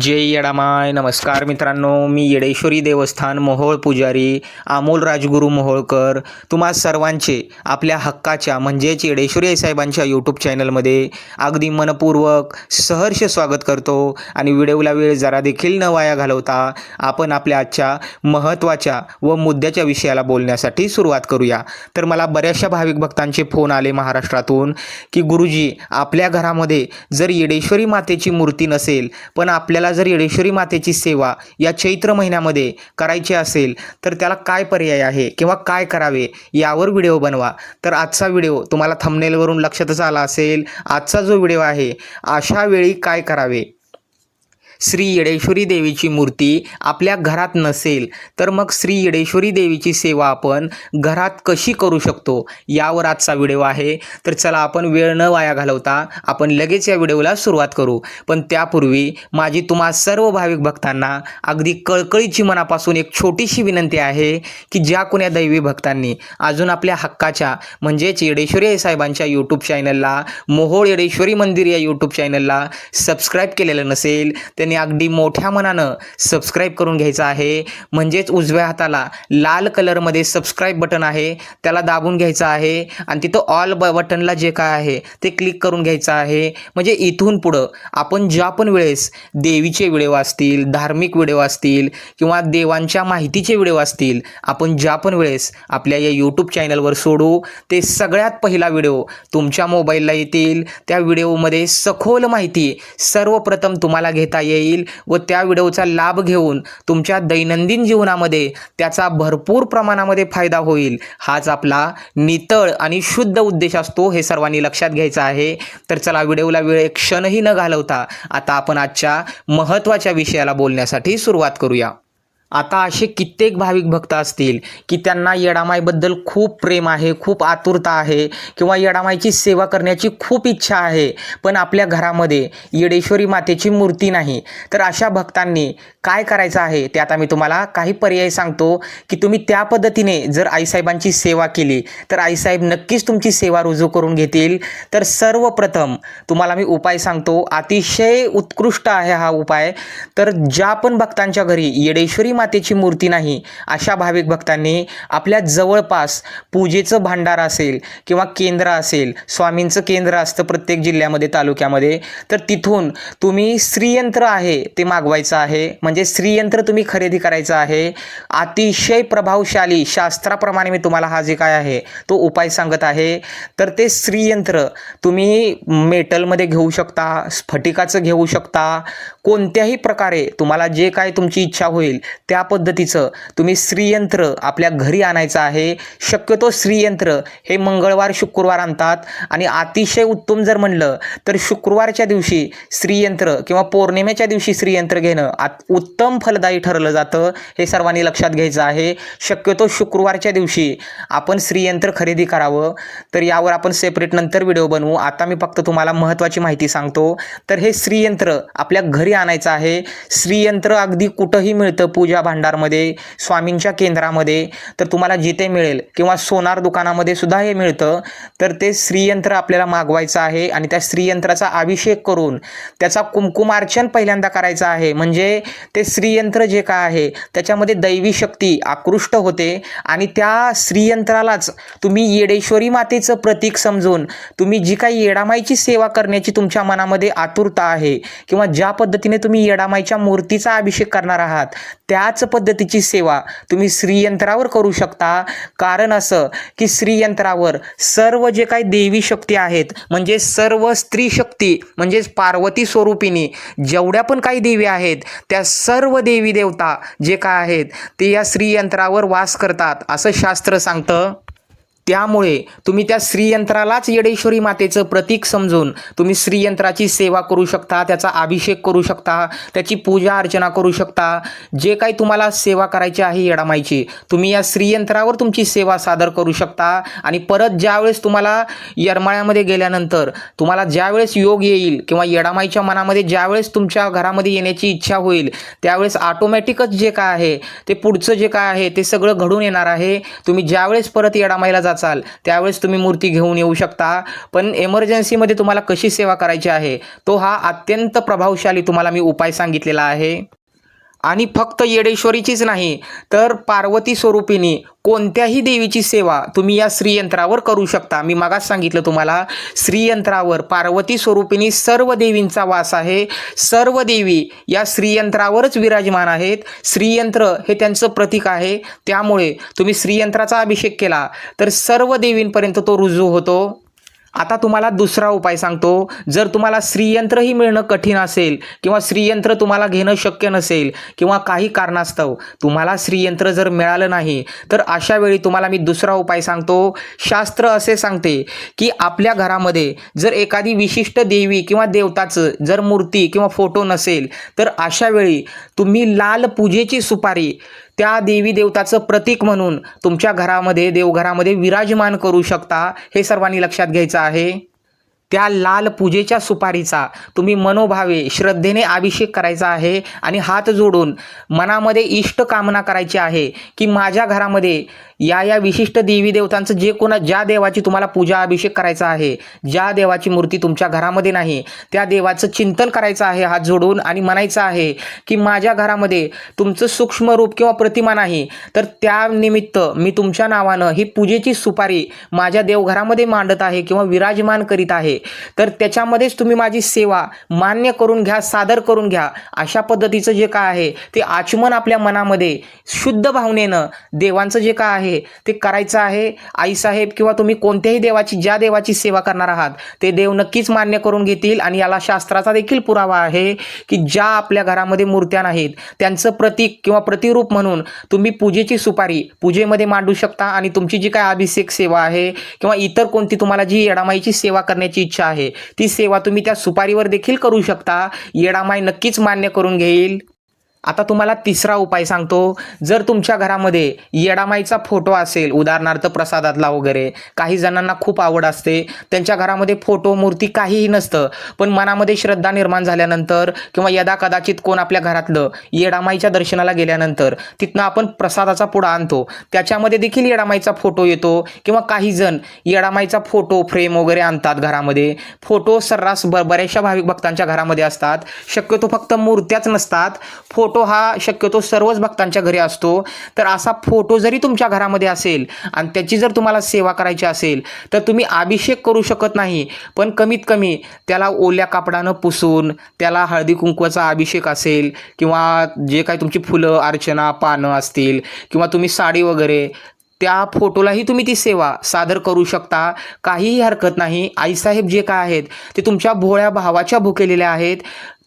जय येडामाय. नमस्कार मित्रांनो मी येडेश्वरी देवस्थान मोहोळ पुजारी अमोल राजगुरू मोहोळकर. तुम्हा सर्वांचे आपल्या हक्काच्या म्हणजेच येडेश्वरी आई साहेबांच्या यूट्यूब चॅनलमध्ये अगदी मनपूर्वक सहर्ष स्वागत करतो आणि व्हिडिओला वेळ जरा देखील न वाया घालवता आपण आपल्या आजच्या महत्त्वाच्या व मुद्द्याच्या विषयाला बोलण्यासाठी सुरुवात करूया. तर मला बऱ्याचशा भाविक भक्तांचे फोन आले महाराष्ट्रातून की गुरुजी आपल्या घरामध्ये जर येडेश्वरी मातेची मूर्ती नसेल पण आपल्याला जर येडेश्वरी मातेची सेवा या चैत्र महिन्यामध्ये करायची असेल तर त्याला काय पर्याय आहे किंवा काय करावे यावर व्हिडिओ बनवा. तर आजचा व्हिडिओ तुम्हाला थंबनेलवरून लक्षातच आला असेल. आजचा जो व्हिडिओ आहे अशा वेळी काय करावे? श्री येडेश्वरी देवीची मूर्ती आपल्या घरात नसेल तर मग श्री येडेश्वरी देवीची सेवा आपण घरात कशी करू शकतो यावर आजचा व्हिडिओ आहे. तर चला आपण वेळ न वाया घालवता आपण लगेच या व्हिडिओला सुरुवात करू. पण त्यापूर्वी माझी तुम्हा सर्व भाविक भक्तांना अगदी कळकळीची मनापासून एक छोटीशी विनंती आहे की ज्या कोण्या दैवी भक्तांनी अजून आपल्या हक्काच्या म्हणजेच येडेश्वरी साहेबांच्या यूट्यूब चॅनलला मोहोळ येडेश्वरी मंदिर या यूट्यूब चॅनलला सबस्क्राईब केलेलं नसेल तर त्यांनी अगदी मोठ्या मनानं सबस्क्राईब करून घ्यायचं आहे. म्हणजेच उजव्या हाताला लाल कलरमध्ये सबस्क्राईब बटन आहे. त्याला दाबून घ्यायचं आहे. आणि तिथं ऑल ब बटनला जे काय आहे ते क्लिक करून घ्यायचं आहे. म्हणजे इथून पुढं आपण ज्या पण वेळेस देवीचे व्हिडिओ असतील धार्मिक व्हिडिओ असतील किंवा देवांच्या माहितीचे व्हिडिओ असतील आपण ज्या पण वेळेस आपल्या या यूट्यूब चॅनलवर सोडू ते सगळ्यात पहिला व्हिडिओ तुमच्या मोबाईलला येतील. त्या व्हिडिओमध्ये सखोल माहिती सर्वप्रथम तुम्हाला घेता येईल. येईल व त्या व्हिडिओचा लाभ घेऊन तुमच्या दैनंदिन जीवनामध्ये त्याचा भरपूर प्रमाणामध्ये फायदा होईल. हाच आपला नितळ आणि शुद्ध उद्देश असतो हे सर्वांनी लक्षात घ्यायचं आहे. तर चला व्हिडिओला वेळ एक क्षणही न घालवता आता आपण आजच्या महत्त्वाच्या विषयाला बोलण्यासाठी सुरुवात करूया. आता असे कित्येक भाविक भक्त असतील की त्यांना येडामाईबद्दल खूप प्रेम आहे खूप आतुरता आहे किंवा येडामाईची सेवा करण्याची खूप इच्छा आहे. पण आपल्या घरामध्ये येडेश्वरी मातेची मूर्ती नाही. तर अशा भक्तांनी काय करायचं आहे? ते आता मी तुम्हाला काही पर्याय सांगतो की तुम्ही त्या पद्धतीने जर आईसाहेबांची सेवा केली तर आईसाहेब नक्कीच तुमची सेवा रुजू करून घेतील. तर सर्वप्रथम तुम्हाला मी उपाय सांगतो. अतिशय उत्कृष्ट आहे हा उपाय. तर ज्या पण भक्तांच्या घरी येडेश्वरी मातेची मूर्ती नाही. अशा भाविक भक्तांनी आपल्या जवळपास पूजेचं भांडार असेल किंवा केंद्र असेल स्वामींचं केंद्र असतं प्रत्येक जिल्ह्यामध्ये तालुक्यामध्ये तर तिथून तुम्ही श्रीयंत्र आहे ते मागवायचं आहे. म्हणजे श्रीयंत्र तुम्ही खरेदी करायचं आहे. अतिशय प्रभावशाली शास्त्राप्रमाणे मी तुम्हाला हा जे काय आहे तो उपाय सांगत आहे. तर ते श्रीयंत्र तुम्ही मेटलमध्ये घेऊ शकता स्फटिकाचं घेऊ शकता. कोणत्याही प्रकारे तुम्हाला जे काय तुमची इच्छा होईल त्या पद्धतीचं तुम्ही श्रीयंत्र आपल्या घरी आणायचं आहे. शक्यतो श्रीयंत्र हे मंगळवार शुक्रवार आणतात. आणि अतिशय उत्तम जर म्हणलं तर शुक्रवारच्या दिवशी श्रीयंत्र किंवा पौर्णिमेच्या दिवशी श्रीयंत्र घेणं आत उत्तम फलदायी ठरलं जातं हे सर्वांनी लक्षात घ्यायचं आहे. शक्यतो शुक्रवारच्या दिवशी आपण श्रीयंत्र खरेदी करावं. तर यावर आपण सेपरेट नंतर व्हिडिओ बनवू. आता मी फक्त तुम्हाला महत्त्वाची माहिती सांगतो. तर हे श्रीयंत्र आपल्या घरी आणायचं आहे. श्रीयंत्र अगदी कुठंही मिळतं. पूजा भांडारमध्ये स्वामींच्या केंद्रामध्ये तर तुम्हाला जिथे मिळेल किंवा सोनार दुकानामध्ये सुद्धा हे मिळतं तर ते श्रीयंत्र आपल्याला मागवायचं आहे आणि त्या श्रीयंत्राचा अभिषेक करून त्याचा कुंकुमार्चन पहिल्यांदा करायचं आहे. म्हणजे ते श्रीयंत्र जे काय आहे त्याच्यामध्ये दैवी शक्ती आकृष्ट होते आणि त्या श्रीयंत्रालाच तुम्ही येडेश्वरी मातेचं प्रतीक समजून तुम्ही जी काही येडामाईची सेवा करण्याची तुमच्या मनामध्ये आतुरता आहे किंवा ज्या पद्धतीने तुम्ही येडामाईच्या मूर्तीचा अभिषेक करणार आहात त्या त्याच पद्धतीची सेवा तुम्ही श्रीयंत्रावर करू शकता. कारण असं की श्रीयंत्रावर सर्व जे काही देवी शक्ती आहेत म्हणजे सर्व स्त्री शक्ती म्हणजेच पार्वती स्वरूपिणी जेवढ्या पण काही देवी आहेत त्या सर्व देवी देवता जे काय आहेत ते या श्रीयंत्रावर वास करतात असं शास्त्र सांगतं. त्यामुळे तुम्ही त्या श्रीयंत्रालाच येडेश्वरी मातेचं प्रतीक समजून तुम्ही श्रीयंत्राची सेवा करू शकता त्याचा अभिषेक करू शकता त्याची पूजा अर्चना करू शकता. जे काही तुम्हाला सेवा करायची आहे येडामाईची तुम्ही या श्रीयंत्रावर तुमची सेवा सादर करू शकता. आणि परत ज्यावेळेस तुम्हाला यरमाळ्यामध्ये गेल्यानंतर तुम्हाला ज्यावेळेस योग येईल किंवा येडामाईच्या मनामध्ये ज्यावेळेस तुमच्या घरामध्ये येण्याची इच्छा होईल त्यावेळेस ऑटोमॅटिकच जे काय आहे ते पुढचं जे काय आहे ते सगळं घडून येणार आहे. तुम्ही ज्यावेळेस परत येडामाईला जाता असाल त्यावेळेस तुम्ही मूर्ती घेऊन येऊ शकता. पण एमर्जन्सीमध्ये तुम्हाला कशी सेवा करायची आहे? तो हा अत्यंत प्रभावशाली तुम्हाला मी उपाय सांगितलेला आहे. आणि फक्त येडेश्वरीचीच नाही तर पार्वती स्वरूपिणी कोणत्याही देवीची सेवा तुम्ही या श्रीयंत्रावर करू शकता. मी मागास सांगितलं तुम्हाला श्रीयंत्रावर पार्वती स्वरूपिणी सर्व देवींचा वास आहे. सर्व देवी या श्रीयंत्रावरच विराजमान आहेत. श्रीयंत्र हे त्यांचं प्रतीक आहे. त्यामुळे तुम्ही श्रीयंत्राचा अभिषेक केला तर सर्व देवींपर्यंत तो रुजू होतो. आता तुम्हाला दुसरा उपाय सांगतो. जर तुम्हाला श्रीयंत्रही मिळणं कठीण असेल किंवा श्रीयंत्र तुम्हाला घेणं शक्य नसेल किंवा काही कारणास्तव तुम्हाला श्रीयंत्र जर मिळालं नाही तर अशा वेळी तुम्हाला मी दुसरा उपाय सांगतो. शास्त्र असे सांगते की आपल्या घरामध्ये जर एखादी विशिष्ट देवी किंवा देवताचं जर मूर्ती किंवा फोटो नसेल तर अशा वेळी तुम्ही लाल पूजेची सुपारी त्या देवी देवताचं प्रतीक म्हणून तुमच्या घरामध्ये देवघरामध्ये विराजमान करू शकता हे सर्वांनी लक्षात घ्यायचं आहे. त्या लाल पूजेच्या सुपारीचा तुम्ही मनोभावे श्रद्धेने अभिषेक करायचा आहे आणि हात जोडून मनामध्ये इष्ट कामना करायची आहे की माझ्या घरामध्ये या या विशिष्ट देवी देवतांचं जे कोणा ज्या देवाची तुम्हाला पूजा अभिषेक करायचा आहे ज्या देवाची मूर्ती तुमच्या घरामध्ये नाही त्या देवाचं चिंतन करायचं आहे हात जोडून आणि म्हणायचं आहे की माझ्या घरामध्ये तुमचं सूक्ष्म रूप किंवा प्रतिमा नाही तर त्या निमित्त मी तुमच्या नावानं ही पूजेची सुपारी माझ्या देवघरामध्ये मांडत आहे किंवा विराजमान करीत आहे. तर त्याच्यामध्येच तुम्ही माझी सेवा मान्य करून घ्या सादर करून घ्या अशा पद्धतीचं जे काय आहे ते आचमन आपल्या मनामध्ये शुद्ध भावनेनं देवांचं जे काय आहे ते करायचं आहे आईसाहेब किंवा तुम्ही कोणत्याही देवाची ज्या देवाची सेवा करणार आहात ते देव नक्कीच मान्य करून घेतील आणि याला शास्त्राचा देखील पुरावा आहे की ज्या आपल्या घरामध्ये मूर्त्या नाहीत त्यांचं प्रतीक किंवा प्रतिरूप म्हणून तुम्ही पूजेची सुपारी पूजेमध्ये मांडू शकता आणि तुमची जी काय अभिषेक सेवा आहे किंवा इतर कोणती तुम्हाला जी येडामाईची सेवा करण्याची इच्छा आहे ती सेवा तुम्ही त्या सुपारीवर देखील करू शकता. येडामाई नक्कीच मान्य करून घेईल. आता तुम्हाला तिसरा उपाय सांगतो. जर तुमच्या घरामध्ये येडामाईचा फोटो असेल उदाहरणार्थ प्रसादातला वगैरे काही जणांना खूप आवड असते. त्यांच्या घरामध्ये फोटो मूर्ती काहीही नसतं. पण मनामध्ये श्रद्धा निर्माण झाल्यानंतर किंवा यदा कदाचित कोण आपल्या घरातलं येडामाईच्या दर्शनाला गेल्यानंतर तिथनं आपण प्रसादाचा पुडा आणतो. त्याच्यामध्ये देखील येडामाईचा फोटो येतो किंवा काही जण येडामाईचा फोटो फ्रेम वगैरे आणतात घरामध्ये. फोटो सर्रास ब बऱ्याचशा भाविक भक्तांच्या घरामध्ये असतात. शक्यतो फक्त मूर्त्याच नसतात. फोटो फोटो हा शक्यतो सर्वच भक्तांच्या घरी असतो. तर असा फोटो जरी तुमच्या घरामध्ये असेल आणि त्याची जर तुम्हाला सेवा करायची असेल तर तुम्ही अभिषेक करू शकत नाही. पण कमीत कमी त्याला ओल्या कापडानं पुसून त्याला हळदी कुंकवाचा अभिषेक असेल किंवा जे काही तुमची फुलं अर्चना पानं असतील किंवा तुम्ही साडी वगैरे त्या फोटोलाही तुम्ही ती सेवा सादर करू शकता. काहीही हरकत नाही. आईसाहेब जे काय आहेत ते तुमच्या भोळ्या भावाच्या भुकेलेल्या आहेत.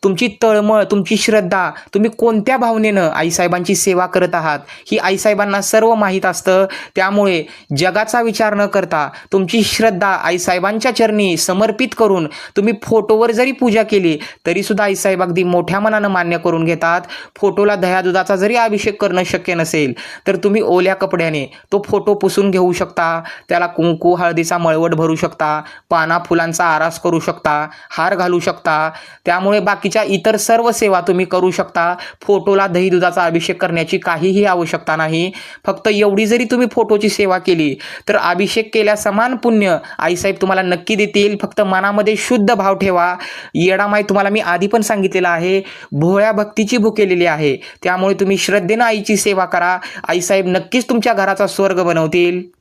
तुमची तळमळ तुमची श्रद्धा तुम्ही कोणत्या भावनेनं आईसाहेबांची सेवा करत आहात ही आईसाहेबांना सर्व माहीत असतं. त्यामुळे जगाचा विचार न करता तुमची श्रद्धा आईसाहेबांच्या चरणी समर्पित करून तुम्ही फोटोवर जरी पूजा केली तरीसुद्धा आईसाहेब अगदी मोठ्या मनानं मान्य करून घेतात. फोटोला दह्या दुधाचा जरी अभिषेक करणं शक्य नसेल तर तुम्ही ओल्या कपड्याने तो फोटो पुसून घेऊ शकता. त्याला कुंकू हळदीचा मळवट भरू शकता. पाना फुलांचा आरास करू शकता. हार घालू शकता. त्यामुळे बाकी बाकीच्या इतर सर्व सेवा तुम्ही करू शकता. फोटोला दही दुधाचा अभिषेक करण्याची काहीही आवश्यकता नाही. फक्त एवढी जरी तुम्ही फोटोची सेवा केली तर अभिषेक केल्या समान पुण्य आईसाहेब तुम्हाला नक्की देतील. फक्त मनामध्ये शुद्ध भाव ठेवा. येडामाई तुम्हाला मी आधी पण सांगितलेलं आहे भोळ्या भक्तीची भुकेलेली आहे. त्यामुळे तुम्ही श्रद्धेनं आईची सेवा करा. आईसाहेब नक्कीच तुमच्या घराचा स्वर्ग बनवतील.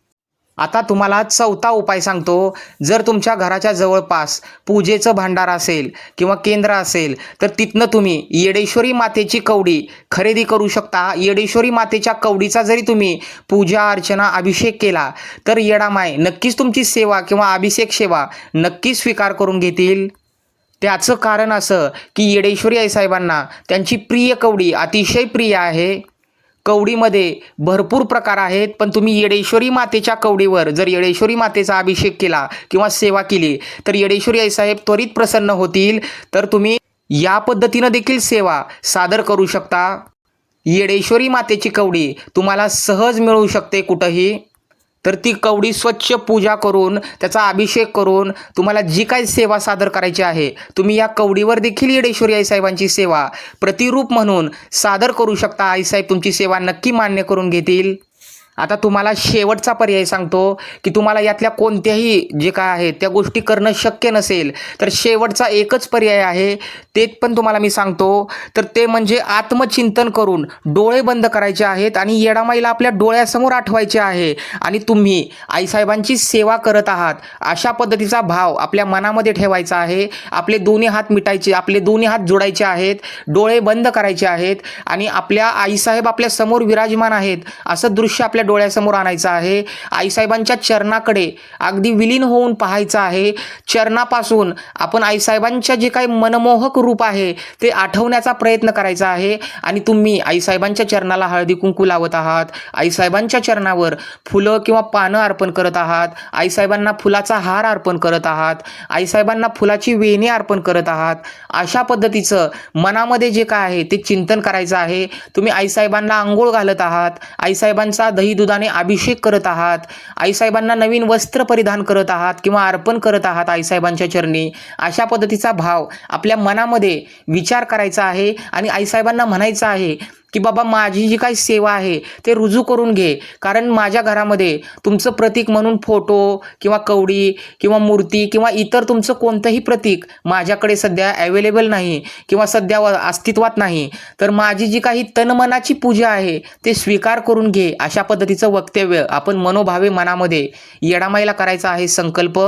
आता तुम्हाला चौथा उपाय सांगतो. जर तुमच्या घराच्या जवळपास पूजेचं भांडार असेल किंवा केंद्र असेल तर तिथनं तुम्ही येडेश्वरी मातेची कवडी खरेदी करू शकता. येडेश्वरी मातेच्या कवडीचा जरी तुम्ही पूजा अर्चना अभिषेक केला तर येडामाय नक्कीच तुमची सेवा किंवा अभिषेक सेवा नक्कीच स्वीकार करून घेतील. त्याचं कारण असं की येडेश्वरी आईसाहेबांना त्यांची प्रिय कवडी अतिशय प्रिय आहे. कवडीमध्ये भरपूर प्रकार आहेत पण तुम्ही येडेश्वरी मातेच्या कवडीवर जर येडेश्वरी मातेचा अभिषेक केला किंवा सेवा केली तर येडेश्वरी आईसाहेब त्वरित प्रसन्न होतील. तर तुम्ही या पद्धतीनं देखील सेवा सादर करू शकता. येडेश्वरी मातेची कवडी तुम्हाला सहज मिळू शकते कुठंही. तर ती कवडी स्वच्छ पूजा करून त्याचा अभिषेक करून तुम्हाला जी काही सेवा सादर करायची आहे तुम्ही या कवडीवर देखील येडेश्वरी आईसाहेबांची सेवा प्रतिरूप म्हणून सादर करू शकता. आईसाहेब तुमची सेवा नक्की मान्य करून घेतील. आता तुम्हाला शेवटचा पर्याय सांगतो की तुम्हाला यातल्या कोणत्याही जे काय आहे त्या गोष्टी करणं शक्य नसेल तर शेवटचा एकच पर्याय आहे ते पण तुम्हाला मी सांगतो. तर ते म्हणजे आत्मचिंतन करून डोळे बंद करायचे आहेत आणि येडामाईला आपल्या डोळ्यासमोर आठवायचे आहे. आणि तुम्ही आईसाहेबांची सेवा करत आहात अशा पद्धतीचा भाव आपल्या मनामध्ये ठेवायचा आहे. आपले दोन्ही हात मिटायचे आपले दोन्ही हात जोडायचे आहेत डोळे बंद करायचे आहेत आणि आपल्या आईसाहेब आपल्यासमोर विराजमान आहेत असं दृश्य आपल्या डोळ्यासमोर आणायचं आहे. आईसाहेबांच्या चरणाकडे अगदी विलीन होऊन पाहायचं आहे. चरणापासून आपण आईसाहेबांच्या जे काही मनमोहक रूप आहे ते आठवण्याचा प्रयत्न करायचा आहे. आणि तुम्ही आईसाहेबांच्या चरणाला हळदी कुंकू लावत आहात. आईसाहेबांच्या चरणावर फुलं किंवा पानं अर्पण करत आहात. आईसाहेबांना फुलाचा हार अर्पण करत आहात. आईसाहेबांना फुलाची वेणी अर्पण करत आहात. अशा पद्धतीचं मनामध्ये जे काय आहे ते चिंतन करायचं आहे. तुम्ही आईसाहेबांना आंघोळ घालत आहात. आईसाहेबांचा दही दुधाने अभिषेक करत आहात. आईसाहेबांना नवीन वस्त्र परिधान करत आहात किंवा अर्पण करत आहात आईसाहेबांच्या चरणी. अशा पद्धतीचा भाव आपल्या मनामध्ये विचार करायचा आहे आणि आईसाहेबांना म्हणायचं आहे की बाबा माझी जी काही सेवा आहे ते रुजू करून घे. कारण माझ्या घरामध्ये तुमचं प्रतीक म्हणून फोटो किंवा कवडी किंवा मूर्ती किंवा इतर तुमचं कोणतंही प्रतीक माझ्याकडे सध्या अवेलेबल नाही किंवा सध्या व- अस्तित्वात नाही. तर माझी जी काही तनमनाची पूजा आहे ते स्वीकार करून घे अशा पद्धतीचं वक्तव्य आपण मनोभावे मनामध्ये येडामाईला करायचा आहे संकल्प.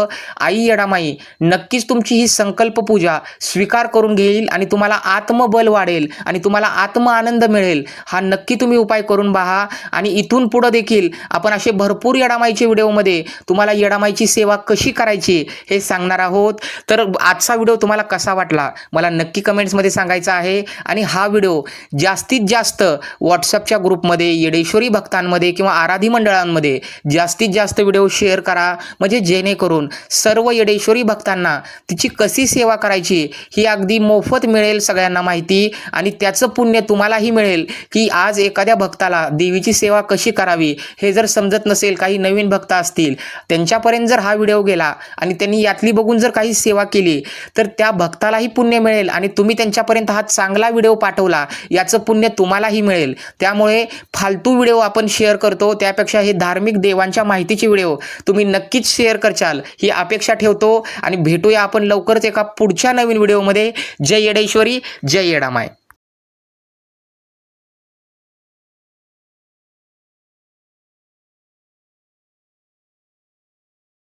आई येडामाई नक्कीच तुमची ही संकल्प पूजा स्वीकार करून घेईल आणि तुम्हाला आत्मबल वाढेल आणि तुम्हाला आत्म आनंद मिळेल. हा नक्की तुम्ही उपाय करून पहा आणि इथून पुढं देखील आपण असे भरपूर येडामाईचे व्हिडिओमध्ये तुम्हाला येडामाईची सेवा कशी करायची हे सांगणार आहोत. तर आजचा व्हिडिओ तुम्हाला कसा वाटला? मला नक्की कमेंट्समध्ये सांगायचा आहे. आणि हा व्हिडिओ जास्तीत जास्त व्हॉट्सअपच्या ग्रुपमध्ये येडेश्वरी भक्तांमध्ये किंवा आराधी मंडळांमध्ये जास्तीत जास्त व्हिडिओ शेअर करा. म्हणजे जेणेकरून सर्व येडेश्वरी भक्तांना तिची कशी सेवा करायची ही अगदी मोफत मिळेल सगळ्यांना माहिती. आणि त्याचं पुण्य तुम्हालाही मिळेल. की आज एखाद्या भक्ताला देवीची सेवा कशी करावी हे जर समजत नसेल काही नवीन भक्त असतील त्यांच्यापर्यंत जर हा व्हिडिओ गेला आणि त्यांनी यातली बघून जर काही सेवा केली तर त्या भक्तालाही पुण्य मिळेल आणि तुम्ही त्यांच्यापर्यंत हा चांगला व्हिडिओ पाठवला याचं पुण्य तुम्हालाही मिळेल. त्यामुळे फालतू व्हिडिओ आपण शेअर करतो त्यापेक्षा हे धार्मिक देवांच्या माहितीचे व्हिडिओ तुम्ही नक्कीच शेअर करचाल ही अपेक्षा ठेवतो आणि भेटूया आपण लवकरच एका पुढच्या नवीन व्हिडिओमध्ये. जय येडेश्वरी जय येडामाय